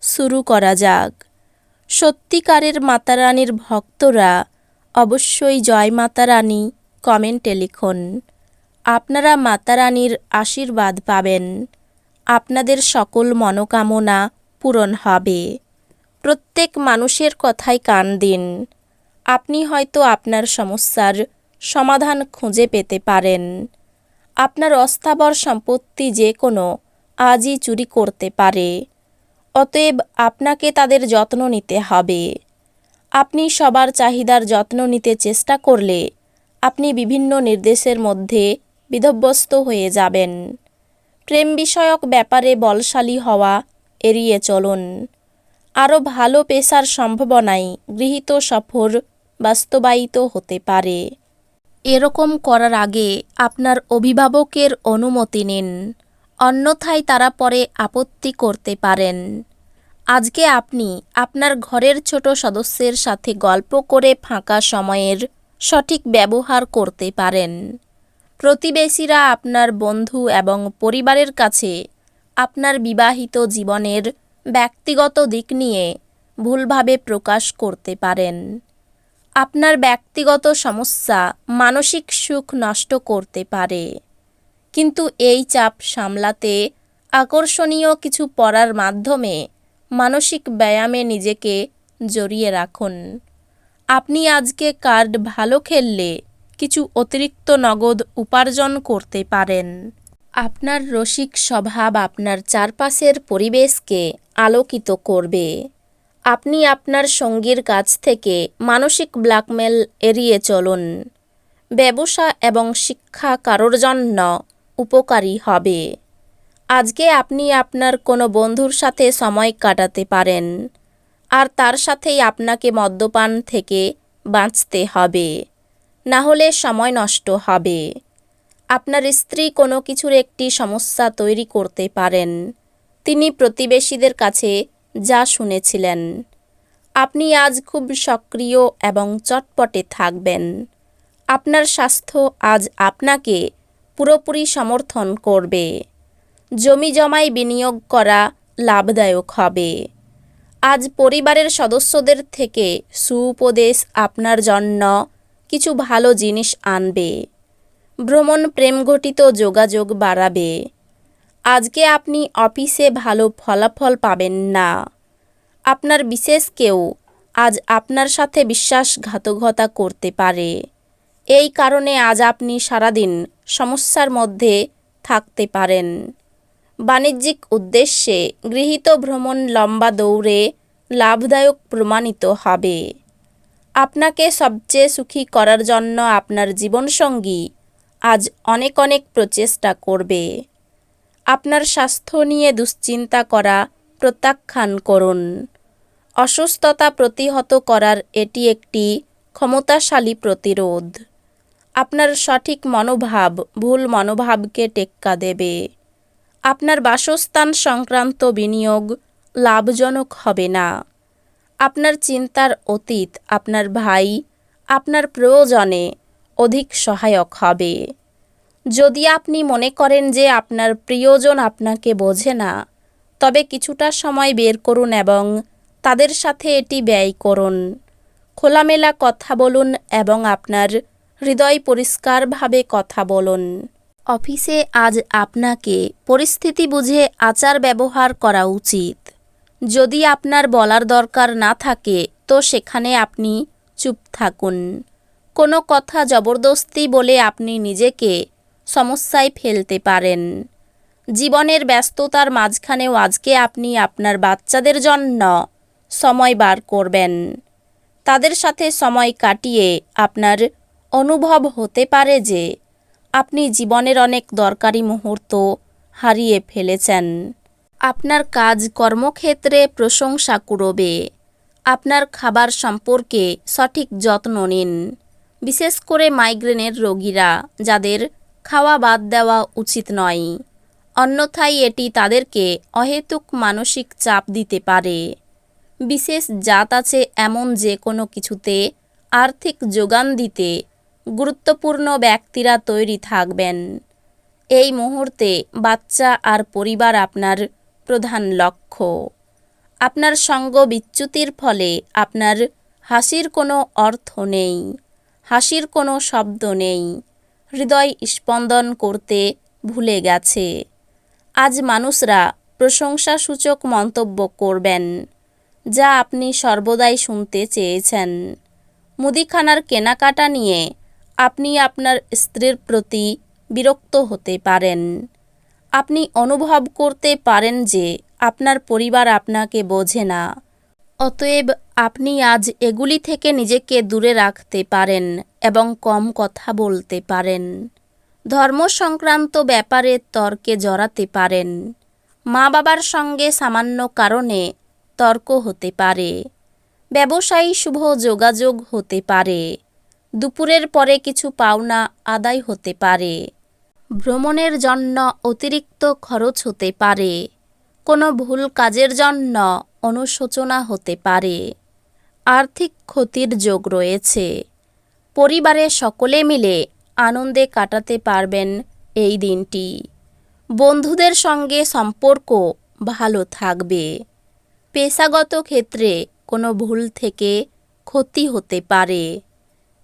শুরু করা যাক। সত্যিকারের মাতারানীর ভক্তরা অবশ্যই জয় মাতারানী কমেন্টে লিখুন। আপনারা মাতারানীর আশীর্বাদ পাবেন। আপনাদের সকল মনোকামনা পূরণ হবে। প্রত্যেক মানুষের কথায় কান দিন। আপনি হয়তো আপনার সমস্যার সমাধান খুঁজে পেতে পারেন। আপনার অস্থাবর সম্পত্তি যে কোনো আজই চুরি করতে পারে। অতএব আপনাকে তাদের যত্ন নিতে হবে। আপনি সবার চাহিদার যত্ন নিতে চেষ্টা করলে আপনি বিভিন্ন নির্দেশের মধ্যে বিধব্যস্ত হয়ে যাবেন। প্রেম বিষয়ক ব্যাপারে বলশালী হওয়া, এড়িয়ে চলুন। আরও ভালো পেশার সম্ভাবনাই গৃহীত সফর বাস্তবায়িত হতে পারে। এরকম করার আগে আপনার অভিভাবকের অনুমতি নিন। অন্যথায় তারা পরে আপত্তি করতে পারেন। আজকে আপনি আপনার ঘরের ছোট সদস্যের সাথে গল্প করে ফাঁকা সময়ের সঠিক ব্যবহার করতে পারেন। প্রতিবেশীরা আপনার বন্ধু এবং পরিবারের কাছে আপনার বিবাহিত জীবনের ব্যক্তিগত দিক নিয়ে ভুলভাবে প্রকাশ করতে পারেন। আপনার ব্যক্তিগত সমস্যা মানসিক সুখ নষ্ট করতে পারে। কিন্তু এই চাপ সামলাতে আকর্ষণীয় কিছু পড়ার মাধ্যমে মানসিক ব্যায়ামে নিজেকে জড়িয়ে রাখুন। আপনি আজকে কার্ড ভালো খেললে কিছু অতিরিক্ত নগদ উপার্জন করতে পারেন। আপনার রসিক স্বভাব আপনার চারপাশের পরিবেশকে আলোকিত করবে। আপনি আপনার সঙ্গীর কাছ থেকে মানসিক ব্ল্যাকমেল এড়িয়ে চলুন। ব্যবসা এবং শিক্ষা কারোর জন্য উপকারী হবে। আজকে আপনি আপনার কোনো বন্ধুর সাথে সময় কাটাতে পারেন, আর তার সাথেই আপনাকে মদ্যপান থেকে বাঁচতে হবে। না হলে সময় নষ্ট হবে। আপনার স্ত্রী কোনো কিছুর একটি সমস্যা তৈরি করতে পারেন। তিনি প্রতিবেশীদের কাছে যা শুনেছিলেন। আপনি আজ খুব সক্রিয় এবং চটপটে থাকবেন। আপনার স্বাস্থ্য আজ আপনাকে পুরোপুরি সমর্থন করবে। জমি জমায় বিনিয়োগ করা লাভদায়ক হবে। আজ পরিবারের সদস্যদের থেকে সুউপদেশ আপনার জন্য কিছু ভালো জিনিস আনবে। ভ্রমণ প্রেমঘটিত যোগাযোগ বাড়াবে। আজকে আপনি অফিসে ভালো ফলাফল পাবেন না। আপনার বিশেষ কেউ আজ আপনার সাথে বিশ্বাসঘাতকতা করতে পারে। এই কারণে আজ আপনি সারাদিন সমস্যার মধ্যে থাকতে পারেন। বাণিজ্যিক উদ্দেশ্যে গৃহীত ভ্রমণ লম্বা দৌড়ে লাভদায়ক প্রমাণিত হবে। আপনাকে সবচেয়ে সুখী করার জন্য আপনার জীবনসঙ্গী আজ অনেক অনেক প্রচেষ্টা করবে। আপনার স্বাস্থ্য নিয়ে দুশ্চিন্তা করা প্রত্যাখ্যান করুন। অসুস্থতা প্রতিহত করার এটি একটি ক্ষমতাশালী প্রতিরোধ। আপনার সঠিক মনোভাব, ভুল মনোভাবকে টেক্কা দেবে। আপনার বাসস্থান সংক্রান্ত বিনিয়োগ লাভজনক হবে না। আপনার চিন্তার অতীত আপনার ভাই, আপনার প্রয়োজনে অধিক সহায়ক হবে। যদি আপনি মনে করেন যে আপনার প্রিয়জন আপনাকে বোঝে না, তবে কিছুটা সময় বের করুন এবং তাদের সাথে এটি ব্যয় করুন। খোলামেলা কথা বলুন এবং আপনার হৃদয় পরিষ্কারভাবে কথা বলুন। অফিসে আজ আপনাকে পরিস্থিতি বুঝে আচার ব্যবহার করা উচিত। যদি আপনার বলার দরকার না থাকে, তো সেখানে আপনি চুপ থাকুন। কোনো কথা জবরদস্তি বলে আপনি নিজেকে সমস্যায় ফেলতে পারেন। জীবনের ব্যস্ততার মাঝখানেও আজকে আপনি আপনার বাচ্চাদের জন্য সময় বার করবেন। তাদের সাথে সময় কাটিয়ে আপনার অনুভব হতে পারে যে আপনি জীবনের অনেক দরকারি মুহূর্ত হারিয়ে ফেলেছেন। আপনার কাজ কর্মক্ষেত্রে প্রশংসা কুড়বে। আপনার খাবার সম্পর্কে সঠিক যত্ন নিন। বিশেষ করে মাইগ্রেনের রোগীরা যাদের খাওয়া বাদ দেওয়া উচিত নয়। অন্যথায় এটি তাদেরকে অহেতুক মানসিক চাপ দিতে পারে। বিশেষ জাত আছে এমন যে কোনো কিছুতে আর্থিক যোগান দিতে গুরুত্বপূর্ণ ব্যক্তিরা তৈরি থাকবেন। এই মুহূর্তে বাচ্চা আর পরিবার আপনার প্রধান লক্ষ্য। আপনার সঙ্গ বিচ্যুতির ফলে আপনার হাসির কোনো অর্থ নেই, হাসির কোনো শব্দ নেই, হৃদয় স্পন্দন করতে ভুলে গেছে। আজ মানুষরা প্রশংসাসূচক মন্তব্য করবেন, যা আপনি সর্বদাই শুনতে চেয়েছেন। মুদিখানার কেনাকাটা নিয়ে আপনি আপনার স্ত্রীর প্রতি বিরক্ত হতে পারেন। আপনি অনুভব করতে পারেন যে আপনার পরিবার আপনাকে বোঝে না। অতএব আপনি আজ এগুলি থেকে নিজেকে দূরে রাখতে পারেন এবং কম কথা বলতে পারেন। ধর্ম সংক্রান্ত ব্যাপারে তর্কে জড়াতে পারেন। মা বাবার সঙ্গে সামান্য কারণে তর্ক হতে পারে। ব্যবসায়ী শুভ যোগাযোগ হতে পারে। দুপুরের পরে কিছু পাওনা আদায় হতে পারে। ভ্রমণের জন্য অতিরিক্ত খরচ হতে পারে। কোনো ভুল কাজের জন্য অনুশোচনা হতে পারে। আর্থিক ক্ষতির যোগ রয়েছে। পরিবারে সকলে মিলে আনন্দে কাটাতে পারবেন এই দিনটি। বন্ধুদের সঙ্গে সম্পর্ক ভালো থাকবে। পেশাগত ক্ষেত্রে কোনো ভুল থেকে ক্ষতি হতে পারে।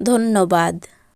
ধন্যবাদ।